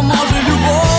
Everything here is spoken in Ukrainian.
допоможе любов.